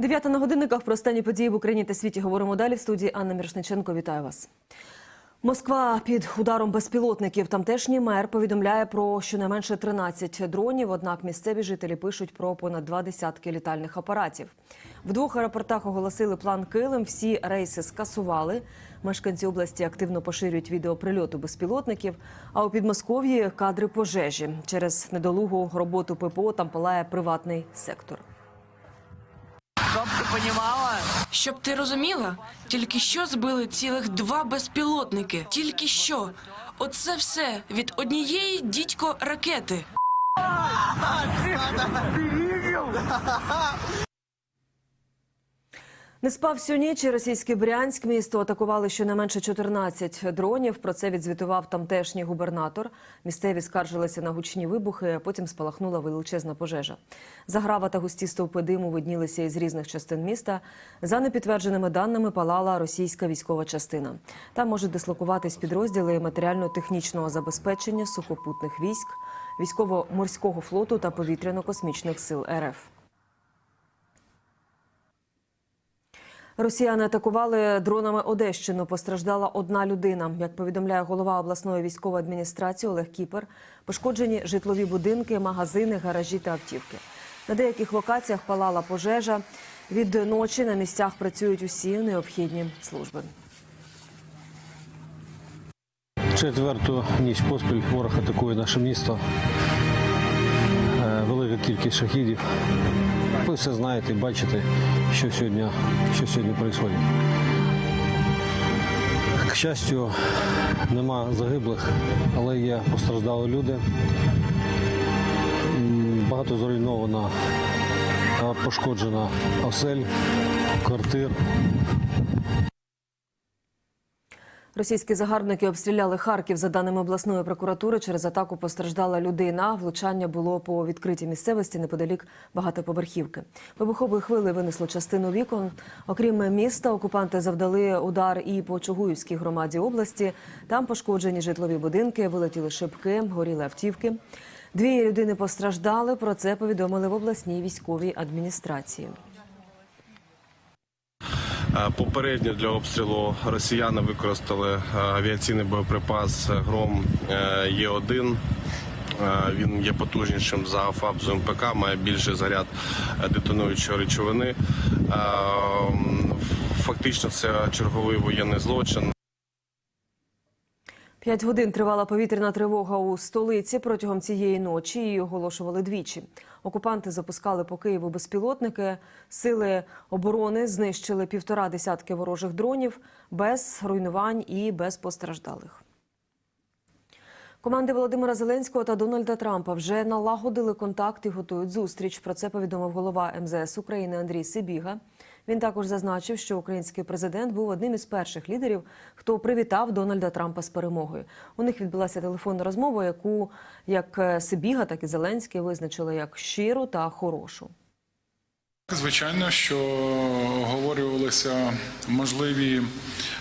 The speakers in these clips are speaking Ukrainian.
Дев'ята на годинниках про останні події в Україні та світі говоримо далі. В студії Анна Мірошниченко. Вітаю вас. Москва під ударом безпілотників. Тамтешній мер повідомляє про щонайменше 13 дронів. Однак місцеві жителі пишуть про понад два десятки літальних апаратів. В двох аеропортах оголосили план Килим. Всі рейси скасували. Мешканці області активно поширюють відео прильоту безпілотників. А у Підмосков'ї кадри пожежі через недолугу роботу ППО там палає приватний сектор. Понімала, Щоб ти розуміла, тільки що збили цілих два безпілотники. Тільки що. Оце все від однієї дідько ракети. Не спав всю ніч. і Російське Брянськ місто атакували щонайменше 14 дронів. Про це відзвітував тамтешній губернатор. Місцеві скаржилися на гучні вибухи. а Потім спалахнула величезна пожежа. Заграва та густі стовпи диму виднілися із різних частин міста. За непідтвердженими даними палала російська військова частина. Там можуть дислокуватись підрозділи матеріально-технічного забезпечення сухопутних військ, військово-морського флоту та повітряно-космічних сил РФ. Росіяни атакували дронами Одещину. Постраждала одна людина. Як повідомляє голова обласної військової адміністрації Олег Кіпер, пошкоджені житлові будинки, магазини, гаражі та автівки. На деяких локаціях палала пожежа. Від ночі на місцях працюють усі необхідні служби. Четверту ніч поспіль ворог атакує наше місто. Е, Велика кількість шахідів. Ви все знаєте, бачите, що сегодня, що сьогодні происходит. К щастю, нема загиблих, але є постраждали люди. Багато зруйновано, пошкоджена осель, квартир. Російські загарбники обстріляли Харків. За даними обласної прокуратури, через атаку постраждала людина. Влучання було по відкритій місцевості неподалік багатоповерхівки. Вибуховою хвилею винесло частину вікон. Окрім міста, окупанти завдали удар і по Чугуївській громаді області. Там пошкоджені житлові будинки, вилетіли шибки, горіли автівки. Дві людини постраждали. Про це повідомили в обласній військовій адміністрації. Е, Попередньо для обстрілу росіяни використали е, авіаційний боєприпас Гром е, Є1. Е, Він є потужнішим за Фабзу МПК, має більший заряд детонуючої речовини. Фактично, це черговий воєнний злочин. П'ять годин тривала повітряна тривога у столиці. Протягом цієї ночі її оголошували двічі. Окупанти запускали по Києву безпілотники. Сили оборони знищили півтора десятки ворожих дронів без руйнувань і без постраждалих. Команди Володимира Зеленського та Дональда Трампа вже налагодили контакт і готують зустріч. Про це повідомив голова МЗС України Андрій Сибіга. Він також зазначив, що український президент був одним із перших лідерів, хто привітав Дональда Трампа з перемогою. У них відбулася телефонна розмова, яку як Сибіга, так і Зеленський визначили як щиру та хорошу. Звичайно, що оговорювалися можливі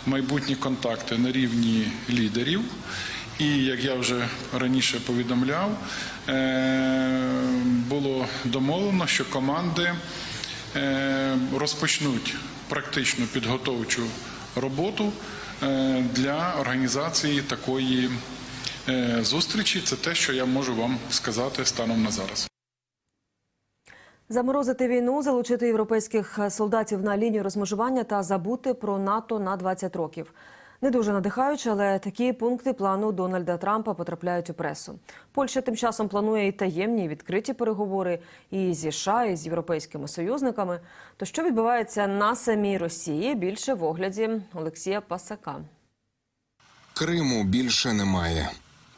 майбутні контакти на рівні лідерів. І як я вже раніше повідомляв, е, було домовлено, що команди е, розпочнуть практичну підготовчу роботу е, для організації такої е, зустрічі. Це те, що я можу вам сказати станом на зараз. Заморозити війну, залучити європейських солдатів на лінію розмежування та забути про НАТО на 20 років. Не дуже надихаюче, але такі пункти плану Дональда Трампа потрапляють у пресу. Польща тим часом планує і таємні, і відкриті переговори і зі США, і з європейськими союзниками. То що відбувається на самій Росії? Більше в огляді Олексія Пасака. Криму більше немає.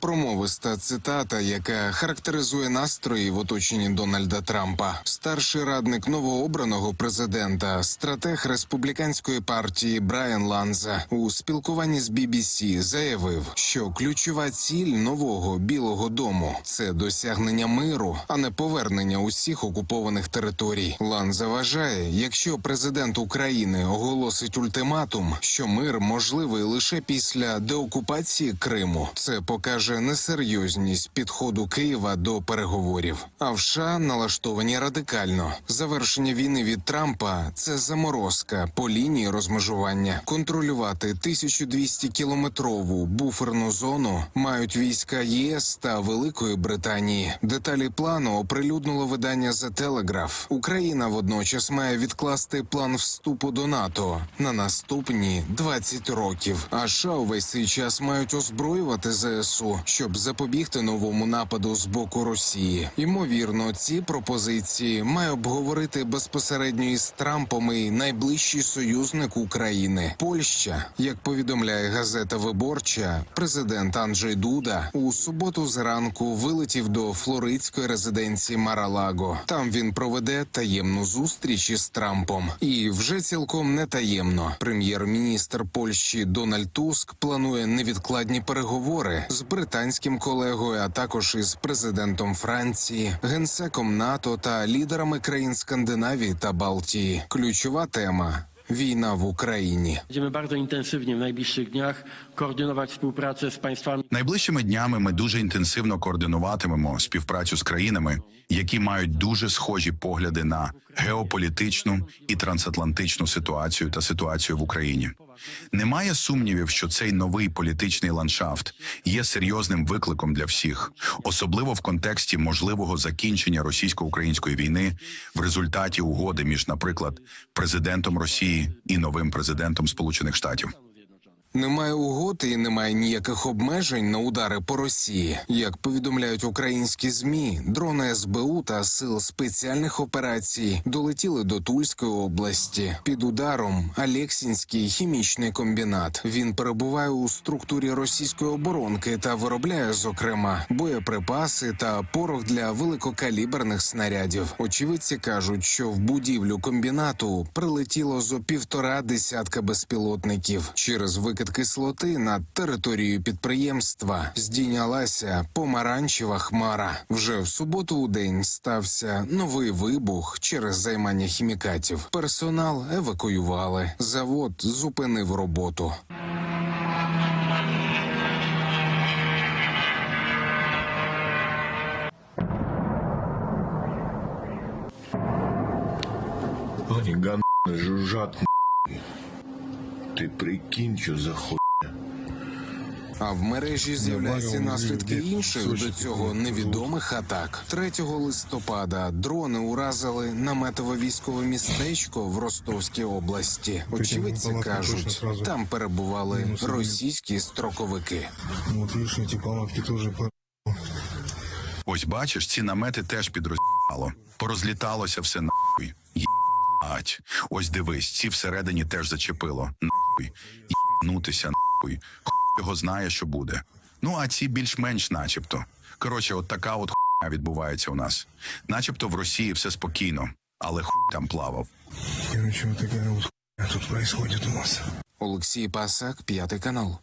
Промовиста цитата, яка характеризує настрої в оточенні Дональда Трампа. Старший радник новообраного президента, стратег республіканської партії Брайан Ланза у спілкуванні з BBC заявив, що ключова ціль нового білого дому це досягнення миру, а не повернення усіх окупованих територій. Ланза вважає, якщо президент України оголосить ультиматум, що мир можливий лише після деокупації Криму, це покаже каже несерйозність підходу Києва до переговорів. А в США налаштовані радикально. Завершення війни від Трампа це заморозка по лінії розмежування. Контролювати 1200 кілометрову буферну зону мають війська ЄС та Великої Британії. Деталі плану оприлюднило видання The Telegraph. Україна водночас має відкласти план вступу до НАТО на наступні 20 років. А США увесь цей час мають озброювати ЗСУ, щоб запобігти новому нападу з боку Росії. Ймовірно, ці пропозиції має обговорити безпосередньо із Трампом і найближчий союзник України Польща. Як повідомляє газета Виборча, президент Анджей Дуда у суботу зранку вилетів до флоридської резиденції Маралаго. Там він проведе таємну зустріч із Трампом. І вже цілком не таємно. Прем'єр-міністр Польщі Дональд Туск планує невідкладні переговори з британським колегою, а також із президентом Франції, генсеком НАТО та лідерами країн Скандинавії та Балтії. Ключова тема. Війна в Україні Będziemy bardzo intensywnie w najbliższych dniach koordynować współpracę z państwami Найближчими днями ми дуже інтенсивно координуватимемо співпрацю з країнами, які мають дуже схожі погляди на геополітичну і трансатлантичну ситуацію та ситуацію в Україні. Немає сумнівів, що цей новий політичний ландшафт є серйозним викликом для всіх, особливо в контексті можливого закінчення російсько-української війни в результаті угоди між, наприклад, президентом Росії і новим президентом Сполучених Штатів. Немає угод і немає ніяких обмежень на удари по Росії. Як повідомляють українські змі, дрони СБУ та сил спеціальних операцій долетіли до Тульської області. Під ударом Алєксінський хімічний комбінат. Він перебуває у структурі російської оборонки та виробляє, зокрема, боєприпаси та порох для великокаліберних снарядів. Очевидці кажуть, що в будівлю комбінату прилетіло зо півтора десятка безпілотників через викид кислоти над територією підприємства здійнялася помаранчева хмара. Вже в суботу у день стався новий вибух через займання хімікатів. Персонал евакуювали. Завод зупинив роботу. Они жужжат. Ты прикинь, что за хуй. А в мережі з'являються наслідки інших до цього невідомих атак. 3 листопада дрони уразили наметове військове містечко в Ростовській області. Очевидці кажуть, там перебували російські строковики. Вот видишь, эти палатки тоже. Ось бачиш, ці намети теж підроз'їбало. Порозліталося все нахуй. Єбать. Ось дивись, ці всередині теж зачепило. Нахуй. нутися нахуй. Хуй його знає, що буде. Ну, а ці більш-менш начебто. Коротше, от така от хуйня відбувається у нас. Начебто в Росії все спокійно, але хуй там плавав. Короче, вот такая вот хуйня тут происходит у нас. Олексій Пасак, п'ятий канал.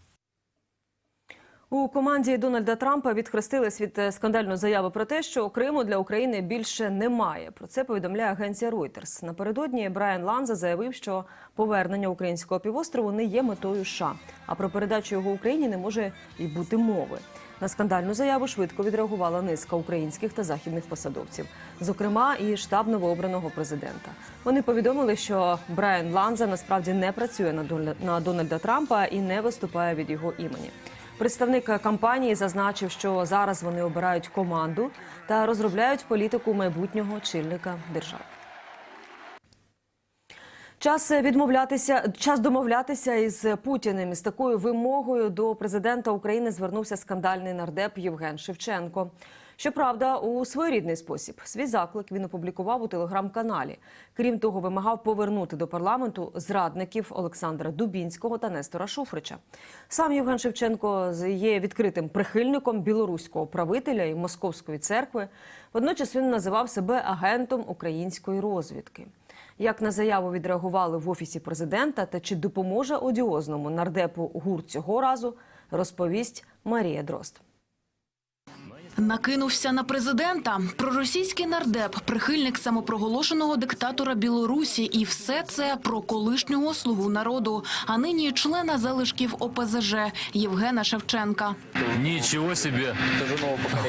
У команді Дональда Трампа відхрестились від е, скандальної заяви про те, що Криму для України більше немає. Про це повідомляє агенція Reuters. Напередодні Брайан Ланза заявив, що повернення українського півострову не є метою США, а про передачу його Україні не може і бути мови. На скандальну заяву швидко відреагувала низка українських та західних посадовців, зокрема і штаб новообраного президента. Вони повідомили, що Брайан Ланза насправді не працює на Дональда- на Дональда Трампа і не виступає від його імені. Представник компанії зазначив, що зараз вони обирають команду та розробляють політику майбутнього очільника держави. Час відмовлятися, час домовлятися із Путіним. Із такою вимогою до президента України звернувся скандальний нардеп Євген Шевченко. Щоправда, у своєрідний спосіб свій заклик він опублікував у телеграм-каналі. Крім того, вимагав повернути до парламенту зрадників Олександра Дубінського та Нестора Шуфрича. Сам Євген Шевченко є відкритим прихильником білоруського правителя і московської церкви. Водночас він називав себе агентом української розвідки. Як на заяву відреагували в офісі президента та чи допоможе одіозному нардепу ГУР цього разу, розповість Марія Дрозд. Накинувся на президента. Проросійський нардеп, прихильник самопроголошеного диктатора Білорусі, і все це про колишнього слугу народу, а нині члена залишків ОПЗЖ Євгена Шевченка. Ничего себе.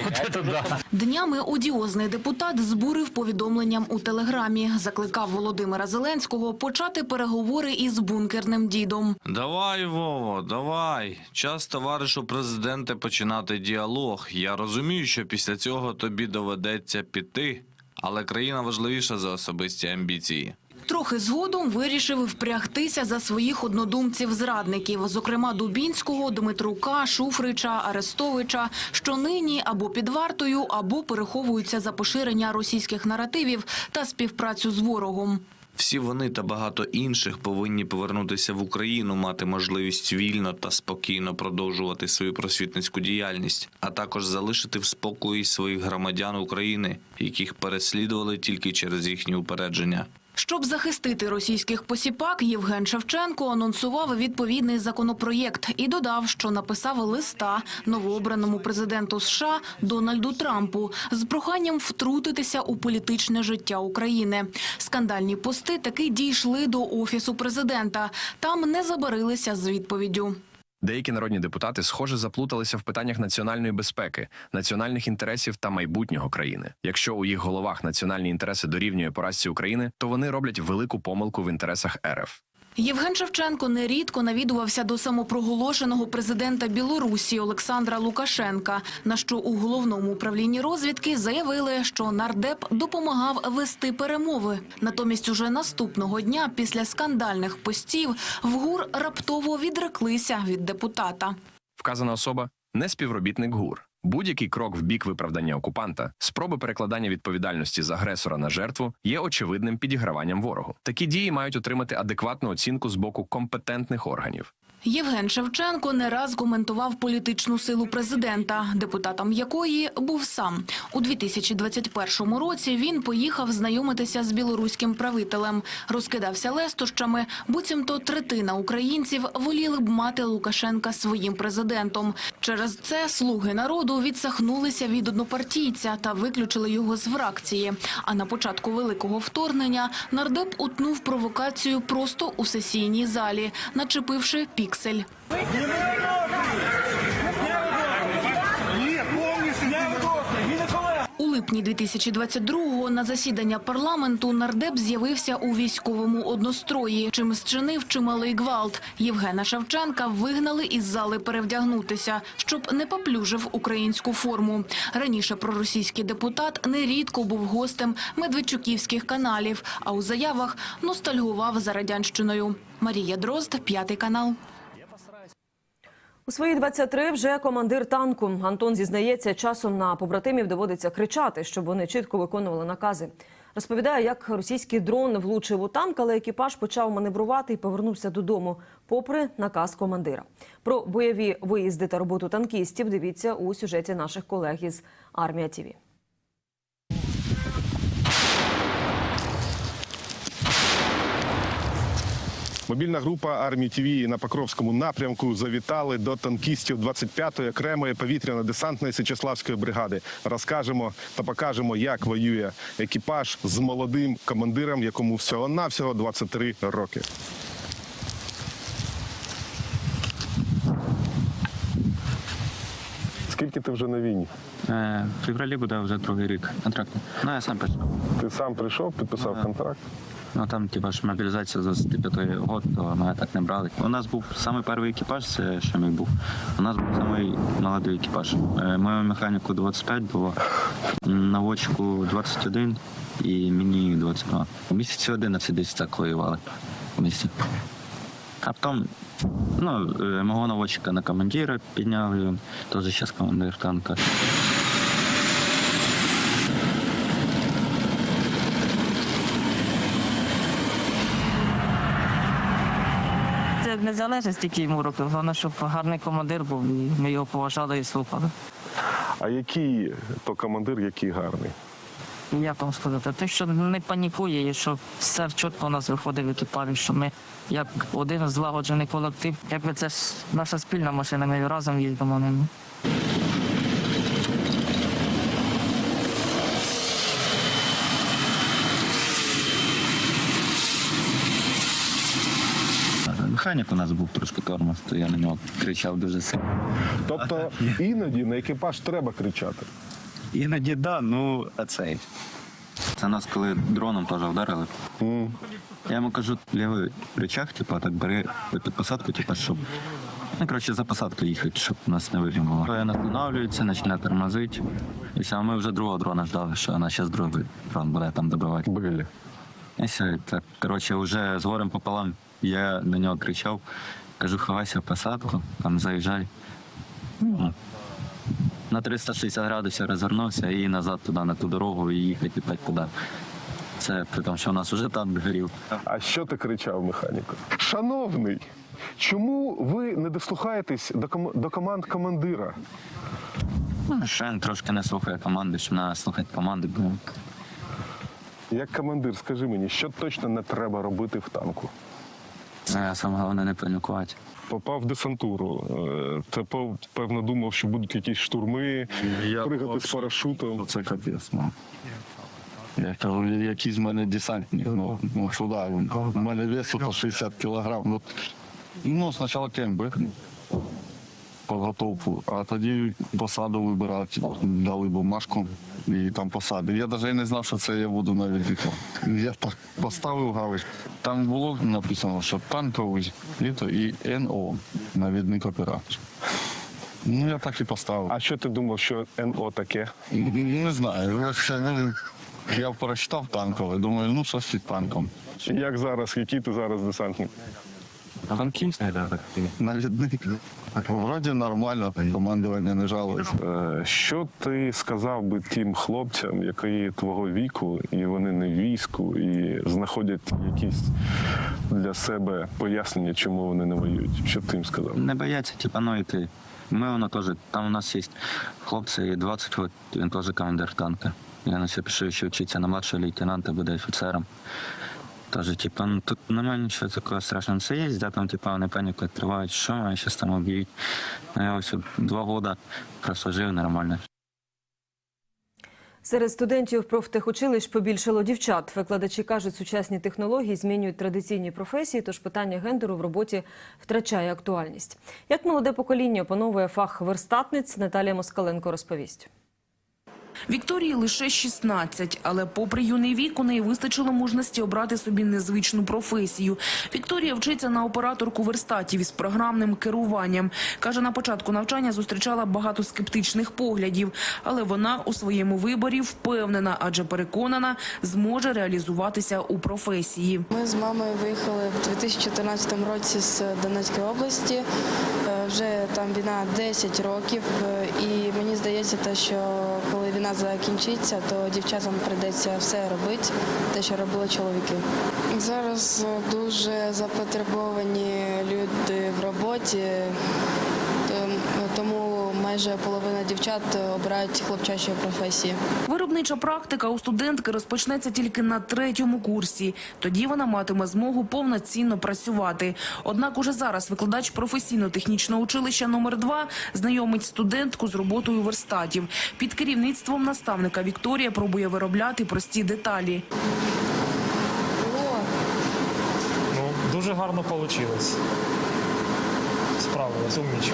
Вот это да. Днями одіозний депутат збурив повідомленням у телеграмі. Закликав Володимира Зеленського почати переговори із бункерним дідом. Давай, Вово, давай. Час товаришу президенте починати діалог. Я розумію, що після цього тобі доведеться піти, але країна важливіша за особисті амбіції. Трохи згодом вирішив впрягтися за своїх однодумців-зрадників, зокрема Дубінського, Дмитрука, Шуфрича, Арестовича, що нині або під вартою, або переховуються за поширення російських наративів та співпрацю з ворогом. Всі вони та багато інших повинні повернутися в Україну, мати можливість вільно та спокійно продовжувати свою просвітницьку діяльність, а також залишити в спокої своїх громадян України, яких переслідували тільки через їхні упередження. Щоб захистити російських посіпак, Євген Шевченко анонсував відповідний законопроєкт і додав, що написав листа новообраному президенту США Дональду Трампу з проханням втрутитися у політичне життя України. Скандальні пости таки дійшли до офісу президента. Там не забарилися з відповіддю. Деякі народні депутати, схоже, заплуталися в питаннях національної безпеки, національних інтересів та майбутнього країни. Якщо у їх головах національні інтереси дорівнює поразці України, то вони роблять велику помилку в інтересах РФ. Євген Шевченко нерідко навідувався до самопроголошеного президента Білорусі Олександра Лукашенка. На що у головному управлінні розвідки заявили, що нардеп допомагав вести перемови. Натомість, уже наступного дня, після скандальних постів, в ГУР раптово відреклися від депутата. Вказана особа не співробітник ГУР. Будь-який крок в бік виправдання окупанта, спроби перекладання відповідальності з агресора на жертву є очевидним підіграванням ворогу. Такі дії мають отримати адекватну оцінку з боку компетентних органів. Євген Шевченко не раз коментував політичну силу президента, депутатом якої був сам. У 2021 році він поїхав знайомитися з білоруським правителем. Розкидався лестощами, буцімто третина українців воліли б мати Лукашенка своїм президентом. Через це слуги народу відсахнулися від однопартійця та виключили його з фракції. А на початку великого вторгнення нардеп утнув провокацію просто у сесійній залі, начепивши піксель. У липні 2022-го на засідання парламенту нардеп з'явився у військовому однострої, чим зчинив чималий гвалт. Євгена Шевченка вигнали із зали перевдягнутися, щоб не поплюжив українську форму. Раніше проросійський депутат нерідко був гостем медведчуківських каналів, а у заявах ностальгував за радянщиною. Марія Дрозд, п'ятий канал. У свої 23 вже командир танку. Антон зізнається, часом на побратимів доводиться кричати, щоб вони чітко виконували накази. Розповідає, як російський дрон влучив у танк, але екіпаж почав маневрувати і повернувся додому, попри наказ командира. Про бойові виїзди та роботу танкістів дивіться у сюжеті наших колег із Армія ТІВІ. Мобільна група армії ТВ на Покровському напрямку завітали до танкістів 25-ї окремої повітряно-десантної Січеславської бригади. Розкажемо та покажемо, як воює екіпаж з молодим командиром, якому всього навсього 23 роки. Скільки ти вже на війні? Е, в февралі буде вже другий рік контракту. Ну, я сам пішов. Ти сам прийшов, підписав контракт. Ну там, типа ж мобілізація з 25 год, то мене так не брали. У нас був самий перший екіпаж, це що мій був. У нас був самий молодий екіпаж. Е, Моєму механіку 25 було, наводчику 21 і мені 22. У місяці 11 десь так воювали. В місяці. А потім, ну, е, мого наводчика на командира підняли, теж зараз командир танка. Залежить стільки йому років. Головне, щоб гарний командир був, і ми його поважали і слухали. А який то командир, який гарний? Як вам сказати? Те, що не панікує, і що все чітко у нас виходить в екіпажі, що ми як один злагоджений колектив. Якби це ж наша спільна машина, ми разом їздимо ними. Механік у нас був трошки тормоз, то я на нього кричав дуже сильно. Тобто іноді на екіпаж треба кричати. Іноді да, ну а цей. Це нас коли дроном теж вдарили. Я йому кажу, лівий рычаг, типу, так бери під посадку, типу, щоб. Ну, коротше, за посадку їхати, щоб нас не вирівняло. Він останавливається, починає тормозити. І все, ми вже другого дрона ждали, що вона зараз другий дрон буде там добивати. Блін. І все, так, коротше, вже з горем пополам я на нього кричав, кажу, ховайся в посадку, там заїжджай. Ну, на 360 градусів розвернувся і назад туди, на ту дорогу, і їхати опять туди. Це при тому, що у нас вже танк горів. А що ти кричав механіку? Шановний, чому ви не дослухаєтесь до, ком- до команд командира? Ну, він трошки не слухає команди, що треба слухати команди. Бо Як командир, скажи мені, що точно не треба робити в танку? Е, саме головне не панікувати. Попав в десантуру. Е, Це певно думав, що будуть якісь штурми, пригати з парашутом. Це капець, ну. Я кажу, який з мене десантник, ну, ну да, у мене вес по 60 кілограм. Ну, ну спочатку кемби, підготовку, а тоді посаду вибирати, дали бумажку і там посади. Я навіть не знав, що це я буду навіть. Я так поставив галочку. Там було написано, що танковий літо і НО, навідник оператор. Ну, я так і поставив. А що ти думав, що НО таке? Не знаю. Я, ще не- я прочитав танкове, думаю, ну щось під танком. Як зараз, який ти зараз десантник? Танкіст? Навідник. Вроді нормально, командування не жалується. Е, Що ти сказав би тим хлопцям, які твого віку, і вони не в війську, і знаходять якісь для себе пояснення, чому вони не воюють? Що б ти їм сказав? Не бояться, типа, ну йти. Ми воно теж, там у нас є хлопці 20 років, він теж командир танка. Я на все пишу, що вчиться на младшого лейтенанта, буде офіцером. Теж, типа, ну тут немає нічого такого страшного. Це є, де там, типа, вони паніку відкривають, що мене зараз там об'ють. Ну, я ось два роки просто жив нормально. Серед студентів профтехучилищ побільшало дівчат. Викладачі кажуть, сучасні технології змінюють традиційні професії, тож питання гендеру в роботі втрачає актуальність. Як молоде покоління опановує фах верстатниць, Наталія Москаленко розповість. Вікторії лише 16, але попри юний вік у неї вистачило мужності обрати собі незвичну професію. Вікторія вчиться на операторку верстатів із програмним керуванням. Каже, на початку навчання зустрічала багато скептичних поглядів, але вона у своєму виборі впевнена, адже переконана, зможе реалізуватися у професії. Ми з мамою виїхали в 2014 році з Донецької області. Е, Вже там війна 10 років, е, і мені здається, те, що коли війна закінчиться, то дівчатам прийдеться все робити, те, що робили чоловіки. Зараз дуже запотребовані люди в роботі, тому майже половина дівчат обирають хлопчачі професії. Виробнича практика у студентки розпочнеться тільки на третьому курсі. Тоді вона матиме змогу повноцінно працювати. Однак уже зараз викладач професійно-технічного училища номер 2 знайомить студентку з роботою верстатів. Під керівництвом наставника Вікторія пробує виробляти прості деталі. Ну, дуже гарно вийшло. Справилась.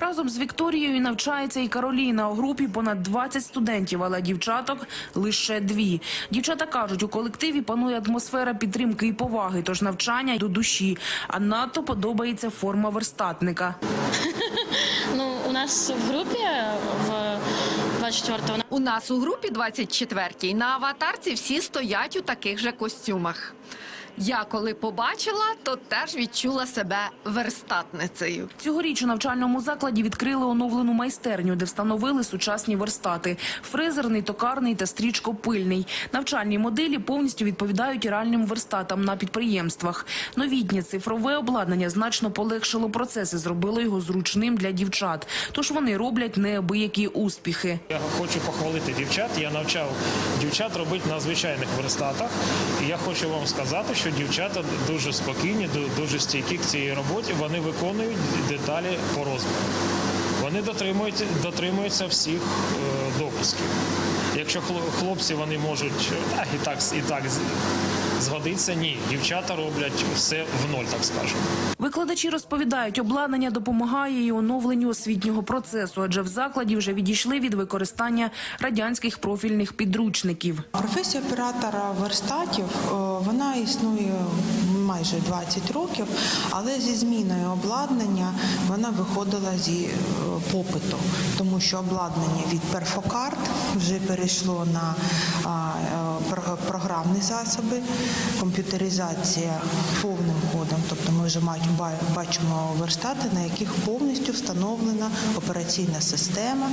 Разом з Вікторією навчається і Кароліна. У групі понад 20 студентів, але дівчаток лише дві. Дівчата кажуть, у колективі панує атмосфера підтримки і поваги, тож навчання до душі. А надто подобається форма верстатника. Ну, у нас в групі в 24-го У нас у групі 24-й на аватарці всі стоять у таких же костюмах. Я коли побачила, то теж відчула себе верстатницею. Цьогоріч у навчальному закладі відкрили оновлену майстерню, де встановили сучасні верстати: фрезерний, токарний та стрічкопильний. Навчальні моделі повністю відповідають реальним верстатам на підприємствах. Новітнє цифрове обладнання значно полегшило процес і зробило його зручним для дівчат. Тож вони роблять неабиякі успіхи. Я хочу похвалити дівчат. Я навчав дівчат робити на звичайних верстатах. І я хочу вам сказати, що дівчата дуже спокійні, дуже стійкі к цій роботі. Вони виконують деталі по розміру. вони дотримують, дотримуються всіх е, допусків. Якщо хло- хлопці вони можуть е, так і так і так згодиться, ні, дівчата роблять все в ноль, так скажемо. Викладачі розповідають, обладнання допомагає і оновленню освітнього процесу, адже в закладі вже відійшли від використання радянських профільних підручників. Професія оператора верстатів е, вона існує майже 20 років, але зі зміною обладнання вона виходила зі е, попиту, тому що обладнання від перфокарт вже перейшло на е, про- програмні засоби, комп'ютеризація повним ходом. Тобто ми вже бачимо верстати, на яких повністю встановлена операційна система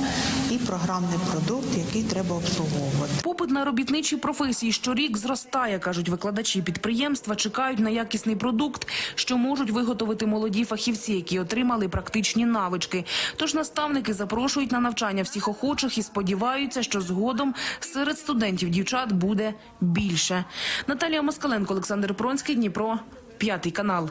і програмний продукт, який треба обслуговувати. Попит на робітничі професії щорік зростає, кажуть викладачі. Підприємства чекають на якісний продукт, що можуть виготовити молоді фахівці, які отримали практичні навички. Тож наставники запрошують на навчання всіх охочих і сподіваються, що згодом серед студентів дівчат буде більше. Наталія Москаленко, Олександр Пронський, Дніпро, п'ятий канал.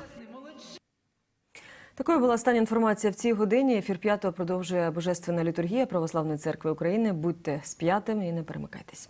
Такою була остання інформація в цій годині. Ефір п'ятого продовжує Божественна літургія Православної церкви України. Будьте з п'ятим і не перемикайтесь.